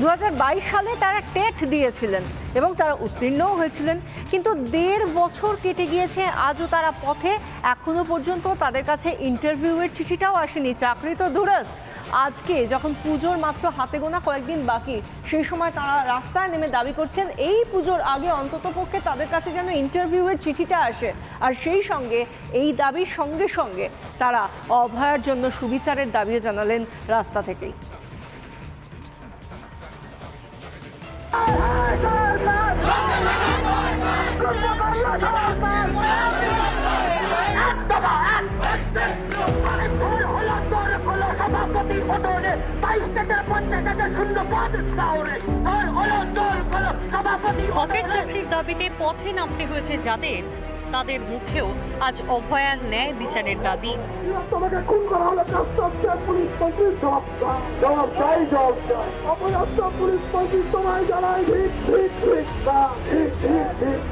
দু হাজার বাইশ সালে তারা টেট দিয়েছিলেন এবং তারা উত্তীর্ণও হয়েছিলেন। কিন্তু দেড় বছর কেটে গিয়েছে, আজও তারা পথে। এখনও পর্যন্ত তাদের কাছে ইন্টারভিউয়ের চিঠিটাও আসেনি। চাকরি তো দূরস্ত। আজকে যখন পুজোর মাত্র হাতে গোনা কয়েকদিন বাকি, সেই সময় তারা রাস্তায় নেমে দাবি করছেন, এই পুজোর আগে অন্ততপক্ষে তাদের কাছে যেন ইন্টারভিউয়ের চিঠিটা আসে। আর সেই সঙ্গে, এই দাবির সঙ্গে সঙ্গে তারা অভয়ার জন্য সুবিচারের দাবিও জানালেন রাস্তা থেকেই। হকের চাকরির দাবিতে পথে নামতে হয়েছে যাদের। তাদের মুখেও আজ অভয়ার ন্যায় বিচারের দাবি।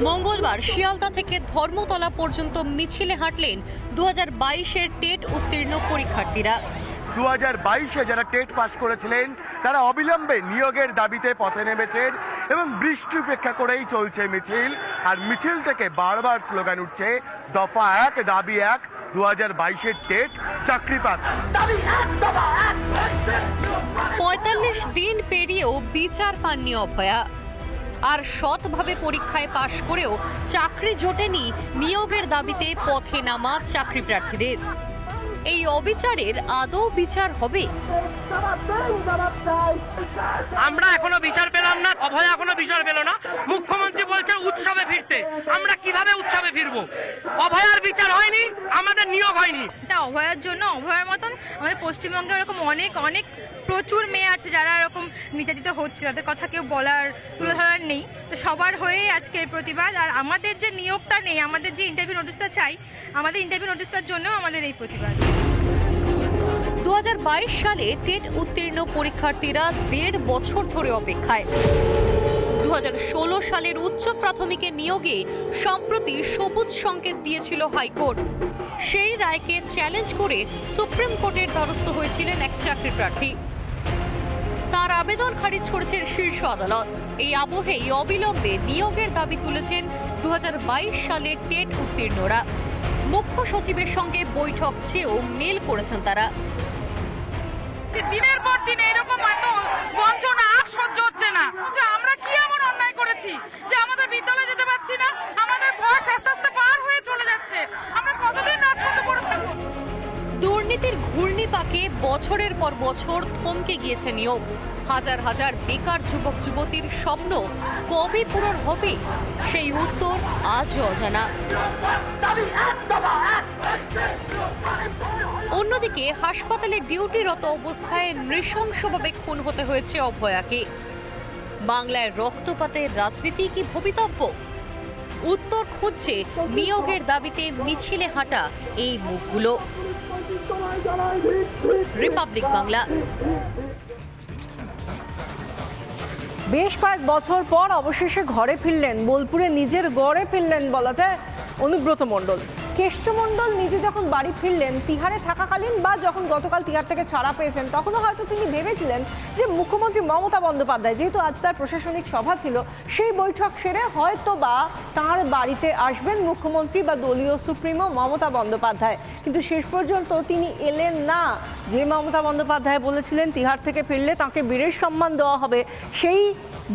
মঙ্গলবার শিয়ালদা থেকে ধর্মতলা পর্যন্ত মিছিলে হাঁটলেন দু হাজার বাইশের টেট উত্তীর্ণ পরীক্ষার্থীরা। দু হাজার বাইশে যারা টেট পাস করেছিলেন তারা অবিলম্বে নিয়োগের দাবিতে পথে নেমেছেন এবং বৃষ্টি উপেক্ষা করেই চলছে মিছিল। আর মিছিল থেকে বারবার স্লোগান উঠছে দফা এক দাবি এক দু হাজার বাইশের টেট চাকরি পাক দাবি এক দফা এক পঁয়তাল্লিশ দিন পেরিয়েও বিচার পাননি অভয়া। আর সৎভাবে পরীক্ষায় পাশ করেও চাকরি জোটেনি নিয়োগের দাবিতে পথে নামা চাকরি প্রার্থীদের। এই অবিচারের আদৌ বিচার হবে? আমরা এখনও বিচার পেলাম না অভয় এখনও বিচার পেল না। মুখ্যমন্ত্রী বলছে উৎসবে ফিরতে। আমরা কীভাবে উৎসবে ফিরবো? অভয়ার বিচার হয়নি আমাদের নিয়োগ হয়নি। এটা অভয়ার জন্য অভয়ার মতন আমাদের পশ্চিমবঙ্গে এরকম অনেক অনেক প্রচুর মেয়ে আছে যারা এরকম নির্যাতিত হচ্ছে, তাদের কথা কেউ বলার তুলে ধরার নেই। তো সবার হয়েই আজকে এই প্রতিবাদ, আর আমাদের যে নিয়োগটা নেই, আমাদের যে ইন্টারভিউ নোটিশটা চাই, আমাদের ইন্টারভিউ নোটিশটার জন্য আমাদের এই প্রতিবাদ। দু হাজার বাইশ সালে টেট উত্তীর্ণ পরীক্ষার্থীরা দেড় বছর ধরে অপেক্ষায়। দু সালের উচ্চ প্রাথমিকে নিয়োগে সম্প্রতি সবুজ সংকেত দিয়েছিল হাইকোর্ট। সেই রায়কে চ্যালেঞ্জ করে সুপ্রিম কোর্টের দ্বারস্থ হয়েছিলেন এক চাকরি প্রার্থী। তার আবেদন খারিজ করেছেন শীর্ষ আদালত। এই আবহেই অবিলম্বে নিয়োগের দাবি তুলেছেন দু সালের টেট উত্তীর্ণরা। মুখ্য সচিবের সঙ্গে বৈঠক চেয়েও মেল করেছেন তারা। দিনের পর দিন এরকম এত বঞ্চনা আর সহ্য হচ্ছে না। আমরা কি করেছি যে আমাদের বিদ্যালয়ে যেতে পারছি না, আমাদের বয়স আস্তে আস্তে পার হয়ে চলে যাচ্ছে। আমরা কতদিন রাজপথে পড়ে থাকব? দুর্নীতির ঘূর্ণিপাকে বছরের পর বছর থমকে গিয়েছে নিয়োগ। হাজার হাজার বেকার যুবক যুবতীর স্বপ্ন কবে পূরণ হবে? সেই উত্তর আজও অজানা। অন্যদিকে হাসপাতালে ডিউটিরত অবস্থায় নৃশংসভাবে খুন হতে হয়েছে অভয়াকে। বাংলায় রক্তপাতের রাজনীতি কি ভবিতব্য? উত্তর খুঁজছে নিয়োগের দাবিতে মিছিলে হাঁটা এই মুখগুলো। রিপাবলিক বাংলা। বেশ কয়েক বছর পর অবশেষে ঘরে ফিরলেন। বোলপুরে নিজের গড়ে ফিরলেন বলা যায়। অনুব্রত মণ্ডল। কেষ্টমণ্ডল নিজে যখন বাড়ি ফিরলেন, তিহারে থাকাকালীন বা যখন গতকাল তিহার থেকে ছাড়া পেয়েছেন, তখনও হয়তো তিনি ভেবেছিলেন যে মুখ্যমন্ত্রী মমতা বন্দ্যোপাধ্যায়, যেহেতু আজ তার প্রশাসনিক সভা ছিল, সেই বৈঠক সেরে হয়তো বা তার বাড়িতে আসবেন মুখ্যমন্ত্রী বা দলীয় সুপ্রিমো মমতা বন্দ্যোপাধ্যায়। কিন্তু শেষ পর্যন্ত তিনি এলেন না। যে মমতা বন্দ্যোপাধ্যায় বলেছিলেন তিহার থেকে ফিরলে তাকে বীরের সম্মান দেওয়া হবে, সেই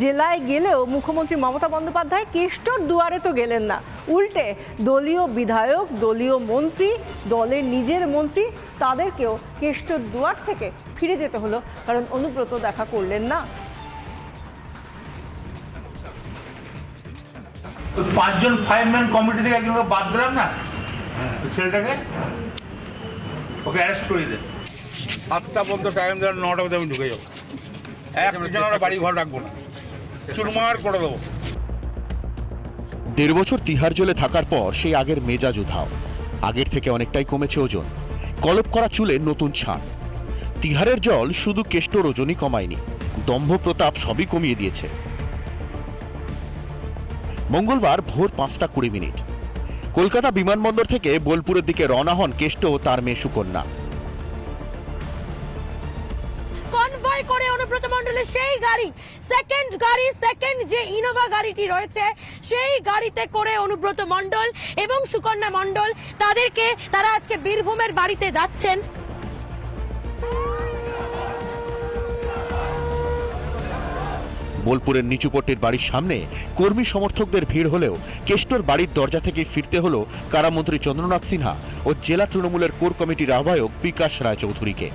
জেলায় গেলেও মুখ্যমন্ত্রী মমতা বন্দ্যোপাধ্যায় কেষ্টর দুয়ারে তো গেলেন না। উল্টে দলীয় বিধায়ক দলীয় মন্ত্রী দলের নিজের মন্ত্রী তাদেরকেও কেষ্টর দুয়ার থেকে ফিরে যেতে হলো কারণ অনুব্রত দেখা করলেন না। পাঁচজন ফায়ারম্যান কমিটি থেকে একজনকে বাদ দিলাম না? ছেলেটাকে? ওকে অ্যারেস্ট করে দে। সাতটা পর্যন্ত টাইম দেওয়ার নটা মধ্যে আমি ঢুকে যাব। একজন বাড়ি ঘর রাখব না। চুরমার করে দেবো। দেড় বছর তিহার জেলে থাকার পর সেই আগের মেজাজ উধাও। আগের থেকে অনেকটাই কমেছে ওজন। কলপ করা চুলে নতুন ছান তিহারের জল শুধু কেষ্টর ওজনই কমায়নি দম্ভ প্রতাপ সবই কমিয়ে দিয়েছে। মঙ্গলবার ভোর পাঁচটা কুড়ি মিনিট। কলকাতা বিমানবন্দর থেকে বোলপুরের দিকে রওনা হন কেষ্ট ও তার মেয়ে সুকন্যা। অনুব্রত মণ্ডলের সেই গাড়ি সেকেন্ড গাড়ি সেকেন্ড যে ইনোভা গাড়িটি রয়েছে, সেই গাড়িতে করে অনুব্রত মণ্ডল এবং সুকন্যা মণ্ডল তাদেরকে তারা আজকে বীরভূমের বাড়িতে যাচ্ছেন। বোলপুরের নিচুপট্টির বাড়ির সামনে কর্মী সমর্থকদের ভিড় হলেও কেষ্টর বাড়ির দরজা থেকে ফিরতে হলো কারামন্ত্রী চন্দ্রনাথ সিনহা ও জেলা তৃণমূলের কোর কমিটির আহ্বায়ক বিকাশ রায়চৌধুরীকে।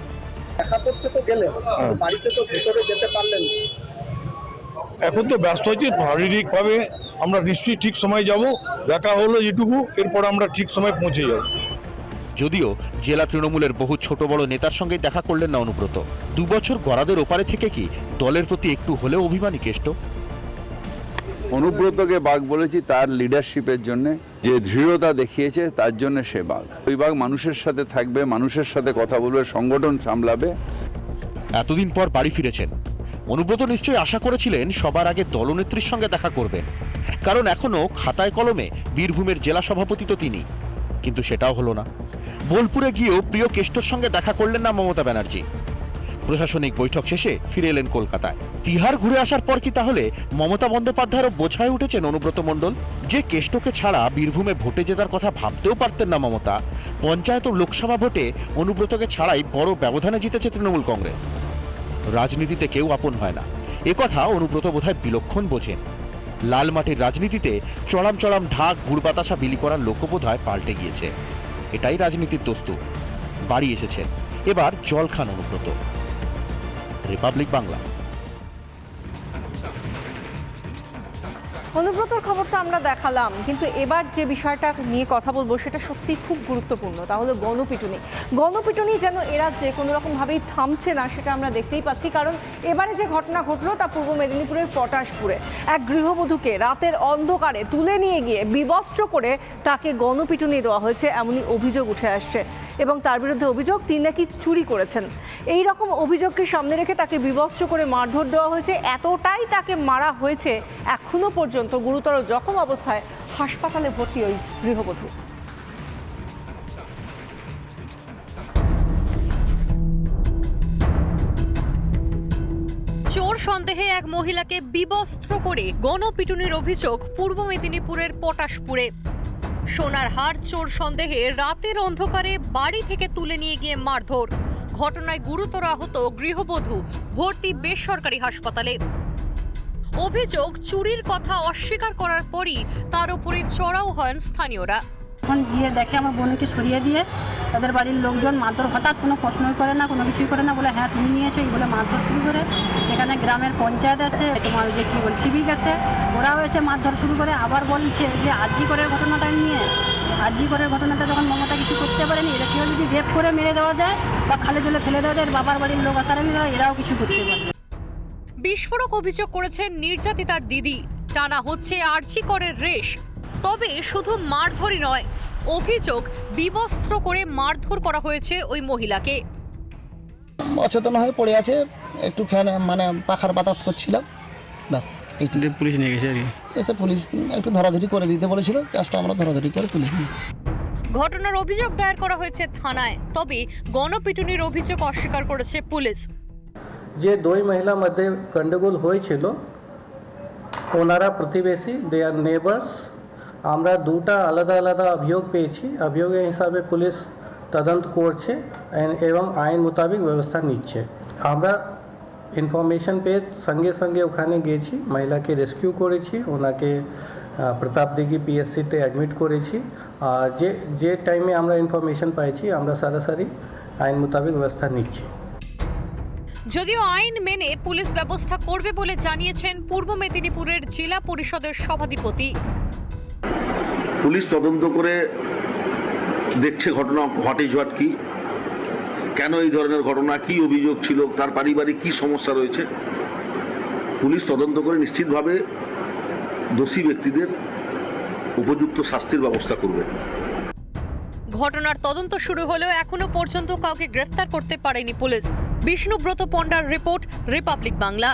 এখন তো ব্যস্ত হয়েছি শারীরিকভাবে আমরা নিশ্চয়ই ঠিক সময় যাব দেখা হলো যেটুকু এরপর আমরা ঠিক সময় পৌঁছে যাব। যদিও জেলা তৃণমূলের বহু ছোট বড় নেতার সঙ্গে দেখা করলেন না অনুব্রত। দুবছর গড়াদের ওপারে থেকে কি দলের প্রতি একটু হলেও অভিমানী কেষ্ট? অনুব্রতকে বাঘ বলেছি তার লিডারশিপের জন্য। যে দৃঢ়তা দেখিয়েছে, তার জন্য সে বাঘ। ওই বাঘ মানুষের সাথে থাকবে, মানুষের সাথে কথা বলবে, সংগঠন সামলাবে। এতদিন পর বাড়ি ফিরেছেন। অনুব্রত নিশ্চয়ই আশা করেছিলেন সবার আগে দলনেত্রীর সঙ্গে দেখা করবেন। কারণ এখনও খাতায় কলমে বীরভূমের জেলা সভাপতি তো তিনি। কিন্তু সেটাও হলো না। বোলপুরে গিয়েও প্রিয় কেষ্টর সঙ্গে দেখা করলেন না মমতা ব্যানার্জি। প্রশাসনিক বৈঠক শেষে ফিরে এলেন কলকাতায়। তিহার ঘুরে আসার পর কি তাহলে মমতা বন্দ্যোপাধ্যায়েরও বোঝায় উঠেছেন অনুব্রত মণ্ডল? যে কেষ্টকে ছাড়া বীরভূমে ভোটে জেতার কথা ভাবতেও পারতেন না মমতা। পঞ্চায়েত ও লোকসভা ভোটে অনুব্রতকে ছাড়াই বড় ব্যবধানে জিতেছে তৃণমূল কংগ্রেস। রাজনীতিতে কেউ আপন হয় না। একথা অনুব্রত বোধহয় বিলক্ষণ বোঝেন। লাল মাটির রাজনীতিতে চড়াম চড়াম ঢাক গুড় বাতাসা বিলি করার লক্ষ্য বোধহয় পাল্টে গিয়েছে। এটাই রাজনীতির দোস্তু। বাড়ি এসেছেন। এবার জল খান অনুব্রত। রিপাবলিক বাংলা অনুব্রতর খবরটা আমরা দেখালাম, কিন্তু এবার যে বিষয়টা নিয়ে কথা বলব সেটা সত্যি খুব গুরুত্বপূর্ণ। তাহলে গণপিটুনি। গণপিটুনি যেন এরা যে কোনো রকমভাবেই থামছে না, সেটা আমরা দেখতেই পাচ্ছি। কারণ এবারে যে ঘটনা ঘটলো তা পূর্ব মেদিনীপুরের পটাশপুরে। এক গৃহবধূকে রাতের অন্ধকারে তুলে নিয়ে গিয়ে বিবস্ত্র করে তাকে গণপিটুনি দেওয়া হয়েছে, এমনই অভিযোগ উঠে আসছে। এবং তার বিরুদ্ধে অভিযোগ তিনি নাকি চুরি করেছেন। এই রকম অভিযোগকে সামনে রেখে তাকে বিবস্ত্র করে মারধর দেওয়া হয়েছে। এতটাই তাকে মারা হয়েছে এখনও পর্যন্ত। গুরুতর জখম অবস্থায় হাসপাতালে ভর্তি ওই গৃহবধূ। চোর সন্দেহে এক মহিলাকে বিবস্ত্র করে গণপিটুনির অভিযোগ পূর্ব মেদিনীপুরের পটাশপুরে। সোনার হার চোর সন্দেহে রাতের অন্ধকারে বাড়ি থেকে তুলে নিয়ে গিয়ে মারধর। ঘটনায় গুরুতর আহত গৃহবধূ ভর্তি বেসরকারি হাসপাতালে। অভিযোগ চুরির কথা অস্বীকার করার পরই তার উপরে চড়াও হন স্থানীয়রা। তখন গিয়ে দেখে আমার বোনকে সরিয়ে দিয়ে তাদের বাড়ির লোকজন মারধর, হঠাৎ কোনো প্রশ্নই করে না, কোনো কিছুই করে না, বলে হ্যাঁ তুমি নিয়েছো। এই বলে মারধর শুরু করে। এখানে গ্রামের পঞ্চায়েত আছে, তোমার যে কী বলে, সিভিক আছে, ওরাও এসে মারধর শুরু করে। আবার বলছে যে আরজি করের ঘটনাটা নিয়ে আরজি করের ঘটনাটা যখন মমতা কিছু করতে পারেনি এটা কেউ যদি রেপ করে মেরে দেওয়া যায় বা খালে জলে ফেলে দেওয়া যায়, বাবার বাড়ির লোক আসারানি এরাও কিছু করতে পারবে বিস্ফোরক অভিযোগ করেছেন নির্যাতিতার দিদি। টানা হচ্ছে আর্চি করের রেশ। তবে শুধু মারধরই নয় অভিযোগ বিবস্ত্র করে মারধর করা হয়েছে ওই মহিলাকে। অচেতন হয়ে পড়ে আছে একটু ফ্যান মানে পাখার বাতাস করছিলাম ব্যাস পুলিশ নিয়ে গেছে আর এসে পুলিশ একটু ধরাধরি করে দিতে বলেছিল জাস্ট আমরা ধরাধরি করে তুলে দিয়েছি ঘটনার অভিযোগ দায়ের করা হয়েছে থানায় তবে গণপিটুনির অভিযোগ অস্বীকার করেছে পুলিশ। যে দুই মহিলা মধ্যে গন্ডগোল হয়েছিল, ওনারা প্রতিবেশী দে আর নেবার্স আমরা দুটা আলাদা আলাদা অভিযোগ পেয়েছি। অভিযোগের হিসাবে পুলিশ তদন্ত করছে এবং আইন মোতাবেক ব্যবস্থা নিচ্ছে। আমরা ইনফরমেশন পেয়ে সঙ্গে সঙ্গে ওখানে গেছি, মহিলাকে রেস্কিউ করেছি, ওনাকে প্রতাপদিঘি পিএসসিতে অ্যাডমিট করেছি। আর যে যে টাইমে আমরা ইনফরমেশন পাইছি, আমরা সরাসরি আইন মোতাবেক ব্যবস্থা নিচ্ছি। যদিও আইন মেনে পুলিশ ব্যবস্থা করবে বলে জানিয়েছেন পূর্ব মেদিনীপুরের জেলা পরিষদের সভাধিপতি। পুলিশ তদন্ত করে দেখছে ঘটনা হোয়াট ইজ কি কেন এই ধরনের ঘটনা কি অভিযোগ ছিল তার পারিবারিক কি সমস্যা রয়েছে। পুলিশ তদন্ত করে নিশ্চিতভাবে দোষী ব্যক্তিদের উপযুক্ত শাস্তির ব্যবস্থা করবে। ঘটনার তদন্ত শুরু হলেও এখনও পর্যন্ত কাউকে গ্রেফতার করতে পারেনি পুলিশ। বিষ্ণুব্রত পণ্ডার রিপোর্ট রিপাবলিক বাংলা।